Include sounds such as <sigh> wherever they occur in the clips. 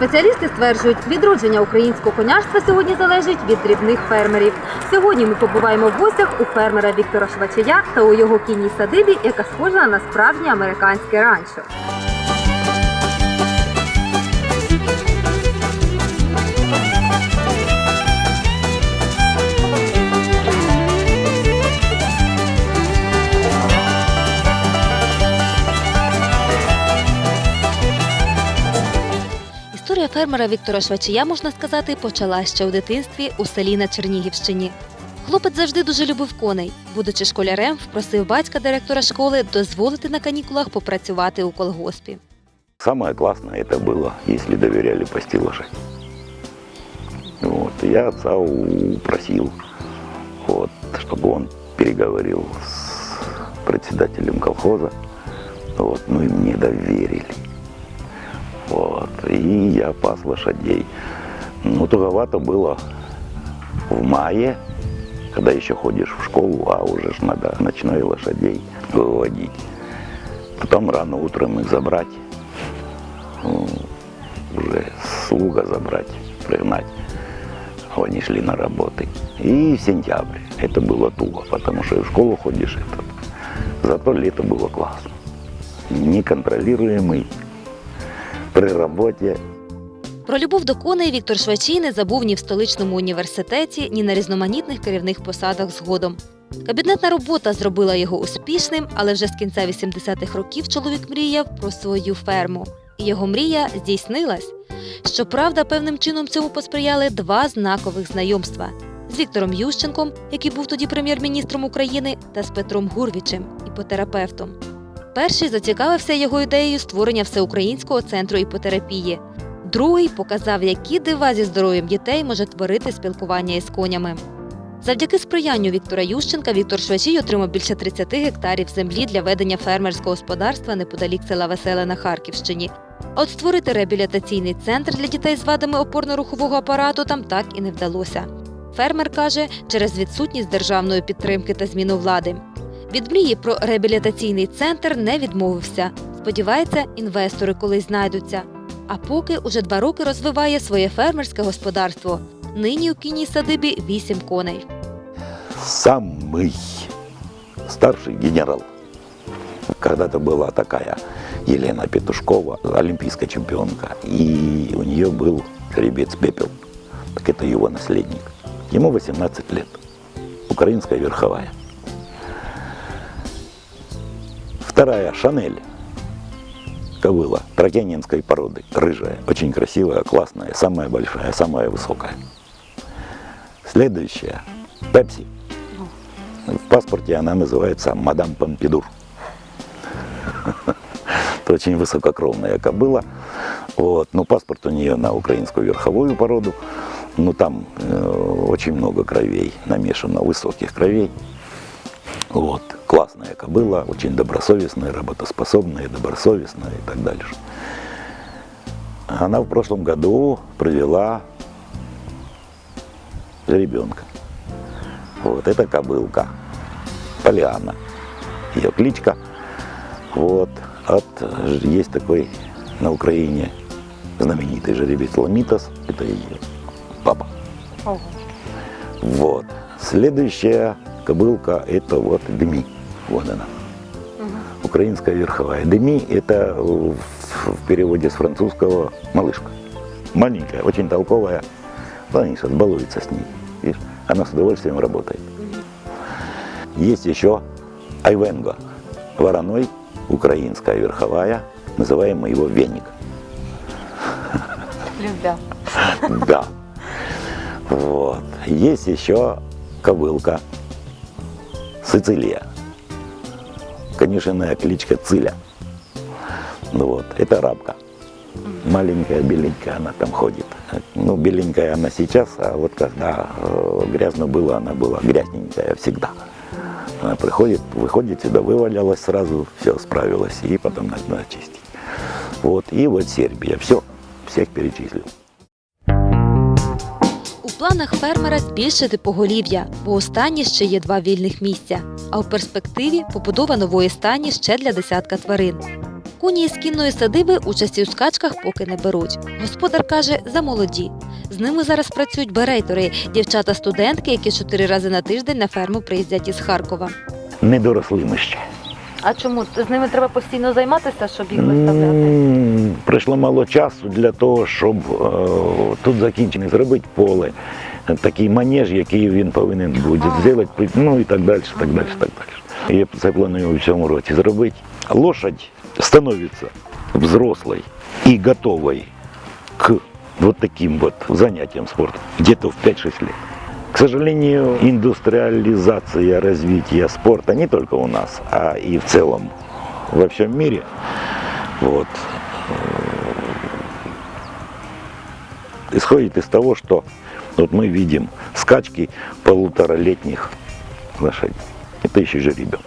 Спеціалісти стверджують, відродження українського коняшства сьогодні залежить від дрібних фермерів. Сьогодні ми побуваємо в гостях у фермера Віктора Швачая та у його кінній садибі, яка схожа на справжнє американське ранчо. Історія фермера Віктора Швачия, можна сказати, почала ще у дитинстві у селі на Чернігівщині. Хлопець завжди дуже любив коней. Будучи школярем, впросив батька директора школи дозволити на канікулах попрацювати у колгоспі. Самое классное это было, если доверяли пасти лошадь. Вот. и Я отца упросил, вот, чтобы он переговорил с председателем колхоза. Вот, ну и мне доверили. Вот, и я пас лошадей. Ну, туговато было в мае, когда еще ходишь в школу, а уже ж надо ночной лошадей выводить. Потом рано утром их забрать ну, уже слуга забрать, пригнать. Они шли на работы. И сентябрь. Это было туго, потому что в школу ходишь. Это. Зато лето было классно. Неконтролируемый. При работе. Про любов до коней Віктор Швачій не забув ні в столичному університеті, ні на різноманітних керівних посадах згодом. Кабінетна робота зробила його успішним, але вже з кінця 80-х років чоловік мріяв про свою ферму. І його мрія здійснилась. Щоправда, певним чином цьому посприяли два знакових знайомства з Віктором Ющенком, який був тоді прем'єр-міністром України, та з Петром Гурвічем, іпотерапевтом. Перший зацікавився його ідеєю створення всеукраїнського центру іпотерапії. Другий показав, які дива зі здоров'ям дітей може творити спілкування із конями. Завдяки сприянню Віктора Ющенка Віктор Швачій отримав більше 30 гектарів землі для ведення фермерського господарства неподалік села Веселе на Харківщині. А от створити реабілітаційний центр для дітей з вадами опорно-рухового апарату там так і не вдалося. Фермер каже, через відсутність державної підтримки та зміну влади. Від мрії про реабілітаційний центр не відмовився. Сподівається, інвестори колись знайдуться. А поки уже два роки розвиває своє фермерське господарство. Нині у кінній садибі вісім коней. Самый старший генерал. Когда-то была такая Елена Петушкова, олимпийская чемпионка. И у нее был жеребец Пепел. Так это его наследник. Ему 18 лет. Украинская верховая. Вторая Шанель. Кобыла тракенинской породы. Рыжая, очень красивая, классная, самая большая, самая высокая. Следующая Пепси. В паспорте она называется Мадам Помпидур. <laughs> Это очень высококровная кобыла. Вот. Но паспорт у нее на украинскую верховую породу. Ну там э, очень много кровей намешано, высоких кровей. Вот. Классная кобыла, очень добросовестная, работоспособная, добросовестная и так дальше. Она в прошлом году провела ребенка. Вот это кобылка. Полиана. Ее кличка. Вот. От, есть такой на Украине знаменитый жеребец Ламитос. Это ее папа. Вот. Следующая кобылка это вот Деми. Вот она. Украинская верховая. Деми это в, переводе с французского малышка. Маленькая, очень толковая. Они сейчас балуются с ней. Видишь? Она с удовольствием работает. Есть еще Айвенго, вороной, украинская верховая, называем мы его веник. Любя. <laughs> Да. Вот. Есть еще кобылка Сицилия. Конюшенная кличка Циля. Ну Вот. Это арабка. Маленькая, беленькая она там ходит. Ну, беленькая она сейчас, а вот когда э, грязно было, она была грязненькая всегда. Она приходит, выходит сюда, вывалялась сразу, все, справилась, и потом надо очистить. Вот, и вот Сербия. Все, всех перечислил. Планах фермера збільшити поголів'я, бо у стані ще є два вільних місця. А у перспективі побудова нової стані ще для десятка тварин. Коні із кінної садиби участі у скачках поки не беруть. Господар каже, замолоді. З ними зараз працюють берейтори, дівчата-студентки, які чотири рази на тиждень на ферму приїздять із Харкова. Не доросли ми ще. А чому з ними треба постійно займатися, щоб М, Пройшло мало часу для того, щоб е, тут закінчений зробити поле, такий манеж, який він повинен буде зробити, ну і так далі, так далі, так далі. Я це планую в цьому році зробити. Лошадь становится взрослой и готовой к вот таким вот занятиям спортом где-то в 5-6 лет. Сожалению, индустриализация развития спорта не только у нас, а и в целом во всем мире вот, исходит из того, что вот мы видим скачки полуторалетних лошадей. Это еще же ребенок.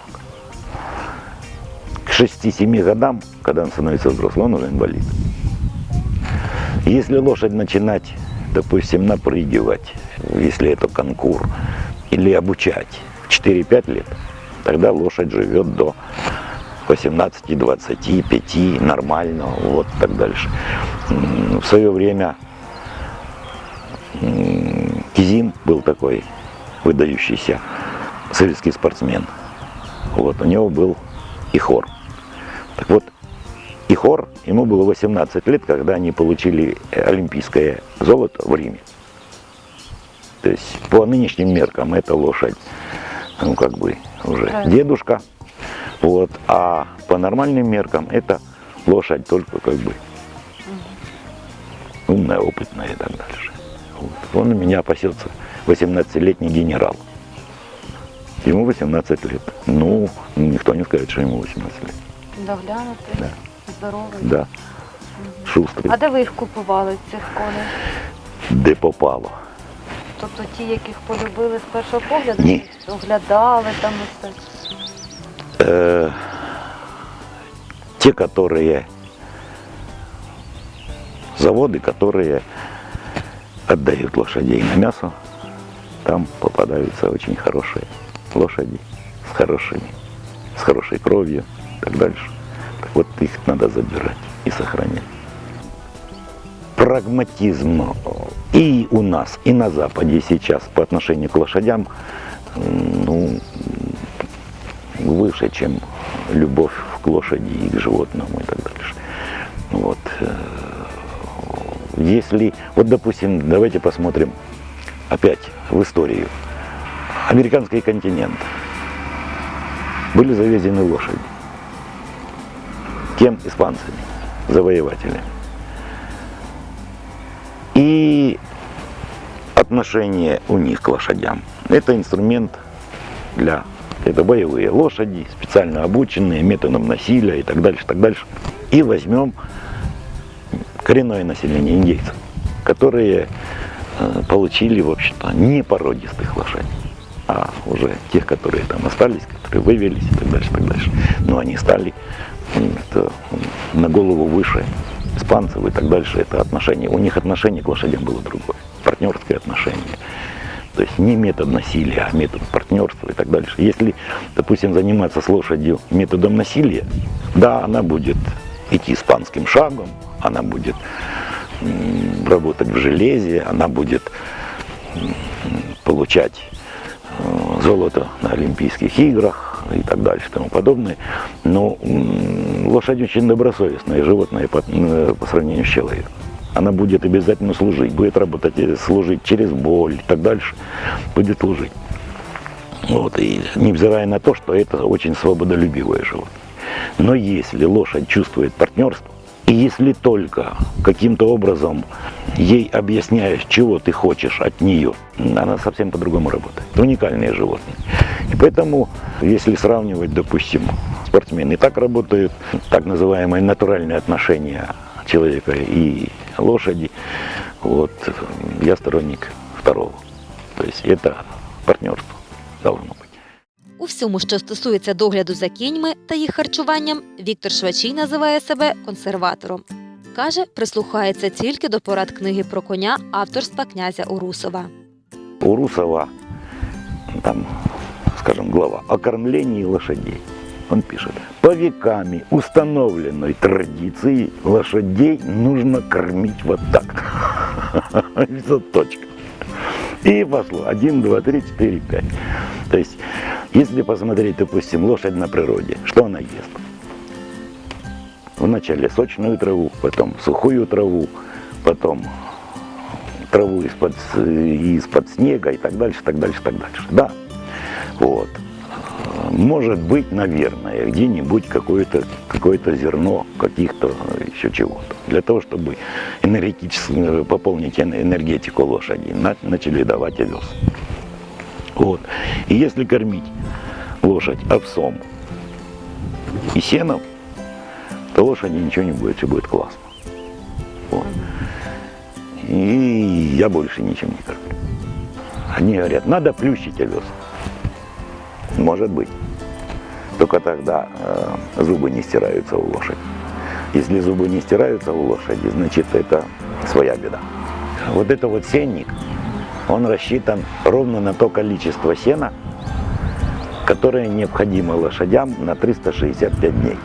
К 6-7 годам, когда он становится взрослым, он уже инвалид. Если лошадь начинать, допустим, напрыгивать, если это конкур, или обучать в 4-5 лет, тогда лошадь живет до 18, 25, нормально, вот так дальше. В свое время Кизим был такой выдающийся советский спортсмен. Вот, у него был и хор. Так вот, и хор, ему было 18 лет, когда они получили олимпийское золото в Риме. То есть по нынешним меркам это лошадь, ну как бы уже Правильно. дедушка. Вот, а по нормальным меркам это лошадь только как бы умная, опытная и так дальше. Вот. Он у меня пасется 18-летний генерал. Ему 18 лет. Ну, никто не скажет, что ему 18 лет. Доглянути, Да. здоровий. Да. Шустрий. А де ви їх купували, цих коней? Де попало. Тобто ті, яких полюбили з першого погляду, Ні. оглядали там усе. Э, те, которые заводы, которые отдают лошадей на мясо, там попадаются очень хорошие лошади с хорошими, с хорошей кровью и так дальше. Так вот их надо забирать и сохранять. Прагматизм и у нас, и на Западе сейчас по отношению к лошадям, ну, выше, чем любовь к лошади и к животному и так дальше. Вот. э, Если, вот допустим, давайте посмотрим опять в историю. Американский континент. Были завезены лошади. Кем? Испанцами, завоевателями. И отношение у них к лошадям. Это инструмент для это боевые лошади, специально обученные методом насилия и так дальше, так дальше. И возьмем коренное население индейцев, которые э, получили, в общем-то, не породистых лошадей, а уже тех, которые там остались, которые вывелись и так дальше, так дальше. Но они стали на голову выше испанцев и так дальше. Это отношение, у них отношение к лошадям было другое, партнерское отношение. То есть не метод насилия, а метод партнерства и так дальше. Если, допустим, заниматься с лошадью методом насилия, да, она будет идти испанским шагом, она будет работать в железе, она будет получать э, золото на Олимпийских играх и так дальше и тому подобное. Но лошадь очень добросовестное животное по, э, по сравнению с человеком. Она будет обязательно служить, будет работать, э, служить через боль и так дальше, будет служить. Вот, и невзирая на то, что это очень свободолюбивое животное. Но если лошадь чувствует партнерство, и если только каким-то образом ей объясняешь, чего ты хочешь от нее, она совсем по-другому работает. Это уникальные животные. И поэтому, если сравнивать, допустим, спортсмены так работают, так называемые натуральные отношения человека и лошади, вот, я сторонник второго. То есть это партнерство должно быть. У всьому, що стосується догляду за кіньми та їх харчуванням, Віктор Швачій називає себе консерватором. Каже, прислухається тільки до порад книги про коня авторства князя Урусова. У Русова, там, скажем, глава о кормлении лошадей. Он пишет, по веками установленной традиции лошадей нужно кормить вот так. <laughs> И всё, точка. И пошло. Один, два, три, четыре, пять. То есть, если посмотреть, допустим, лошадь на природе, что она ест? Вначале сочную траву, потом сухую траву, потом траву из-под, с- из-под снега и так дальше, так дальше, так дальше. Да, вот. Может быть, наверное, где-нибудь какое-то какое зерно каких-то еще чего-то. Для того, чтобы энергетически пополнить эн- энергетику лошади, на- начали давать овес. Вот. И если кормить лошадь овсом и сеном, то лошади ничего не будет, все будет классно. Вот. И я больше ничем не кормлю. Они говорят, надо плющить овес. Может быть. Только тогда э, зубы не стираются у лошади. Если зубы не стираются у лошади, значит это своя беда. Вот это вот сенник, он рассчитан ровно на то количество сена, которое необходимо лошадям на 365 дней.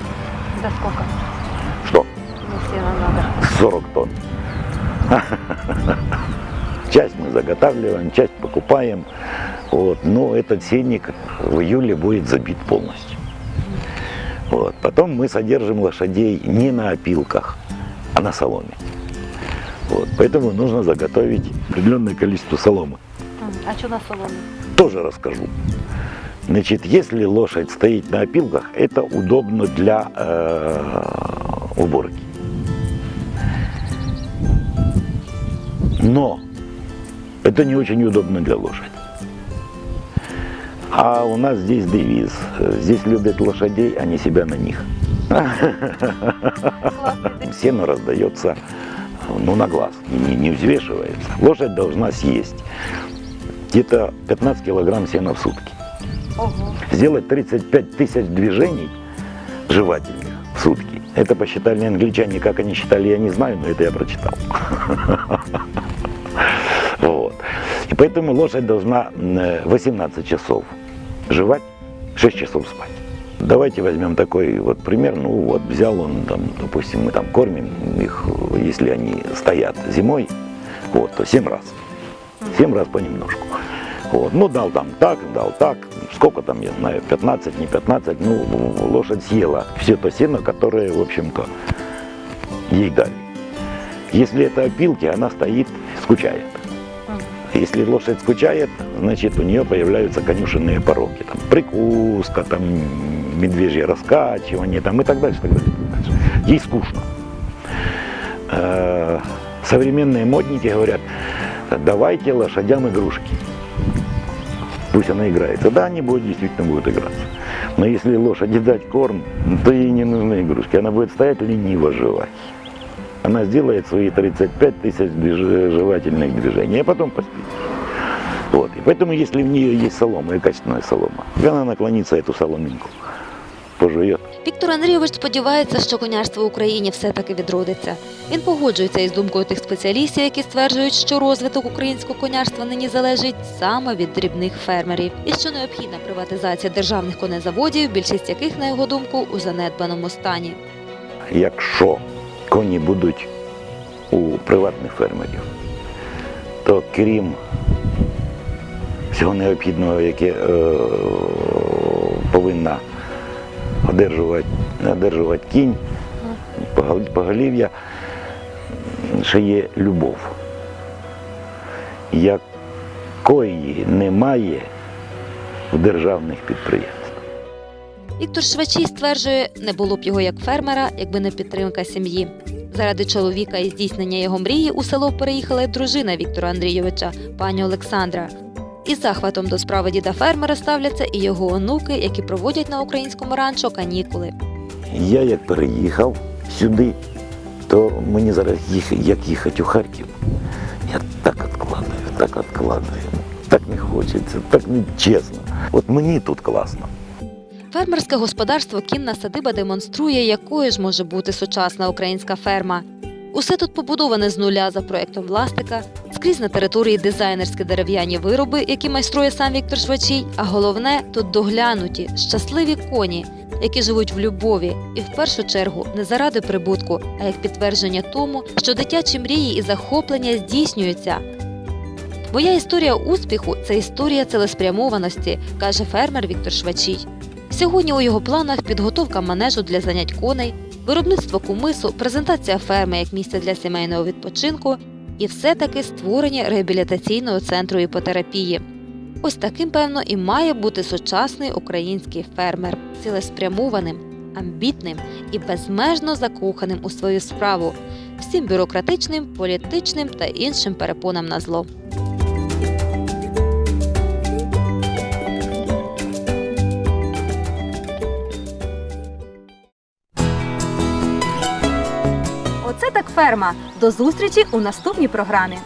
За сколько? Что? Если нам надо. 40 тонн. <laughs> Часть мы заготавливаем, часть покупаем. Вот. Но этот сенник в июле будет забит полностью. Вот. Потом мы содержим лошадей не на опилках, а на соломе. Вот. Поэтому нужно заготовить определенное количество соломы. А що на соломі? Тоже расскажу. Значит, если лошадь стоит на опилках, это удобно для э, уборки. Но это не очень удобно для лошади. А у нас здесь девиз. э, Здесь любят лошадей, а не себя на них. Сено раздается ну, на глаз, не, не взвешивается. Лошадь должна съесть где-то 15 килограмм сена в сутки. Ого. Сделать 35 тысяч движений жевательных в сутки. Это посчитали англичане, как они считали, я не знаю, но это я прочитал. <laughs> Вот. И поэтому лошадь должна м, 18 часов жевать, 6 часов спать. Давайте возьмем такой вот пример. Ну вот взял он там, допустим, мы там кормим их, если они стоят зимой, вот, то 7 раз. 7 раз понемножку. Вот. Ну, дал там так, дал так. Сколько там, я знаю, 15, не 15. Ну, лошадь съела все то сено, которое, в общем-то, ей дали. Если это опилки, она стоит, скучает. Если лошадь скучает, значит у нее появляются конюшенные пороки. Там, прикуска, там, медвежье раскачивание там, и так дальше, так так дальше. Ей скучно. Э, Современные модники говорят, давайте лошадям игрушки. Пусть она играется. Да, они будут действительно будут играться. Но если лошади дать корм, то ей не нужны игрушки. Она будет стоять лениво жевать. Она сделает свои 35 тысяч движ- жевательных движений, а потом поспит. Вот. И поэтому, если в нее есть солома и качественная солома, она наклонится эту соломинку, пожует. Віктор Андрійович сподівається, що конярство в Україні все-таки відродиться. Він погоджується із думкою тих спеціалістів, які стверджують, що розвиток українського конярства нині залежить саме від дрібних фермерів, і що необхідна приватизація державних конезаводів, більшість яких, на його думку, у занедбаному стані. Якщо коні будуть у приватних фермерів, то крім всього необхідного, яке е, повинна одержувати, одержувати кінь, поголів'я, ще є любов, якої немає в державних підприємствах. Віктор Швачій стверджує, не було б його як фермера, якби не підтримка сім'ї. Заради чоловіка і здійснення його мрії у село переїхала й дружина Віктора Андрійовича, пані Олександра. Із захватом до справи діда фермера ставляться і його онуки, які проводять на українському ранчо канікули. Я як переїхав сюди, то мені зараз їх, як їхати у Харків. Я так відкладаю, так відкладаю. Так не хочеться, так не чесно. От мені тут класно. Фермерське господарство Кінна садиба демонструє, якою ж може бути сучасна українська ферма. Усе тут побудоване з нуля за проектом власника, скрізь на території дизайнерські дерев'яні вироби, які майструє сам Віктор Швачій. А головне тут доглянуті, щасливі коні, які живуть в любові, і в першу чергу не заради прибутку, а як підтвердження тому, що дитячі мрії і захоплення здійснюються. Моя історія успіху це історія цілеспрямованості, каже фермер Віктор Швачій. Сьогодні у його планах підготовка манежу для занять коней, виробництво кумису, презентація ферми як місця для сімейного відпочинку і все-таки створення реабілітаційного центру іпотерапії. Ось таким, певно, і має бути сучасний український фермер, цілеспрямованим, амбітним і безмежно закоханим у свою справу, всім бюрократичним, політичним та іншим перепонам на зло. Оце так ферма. До зустрічі у наступній програмі.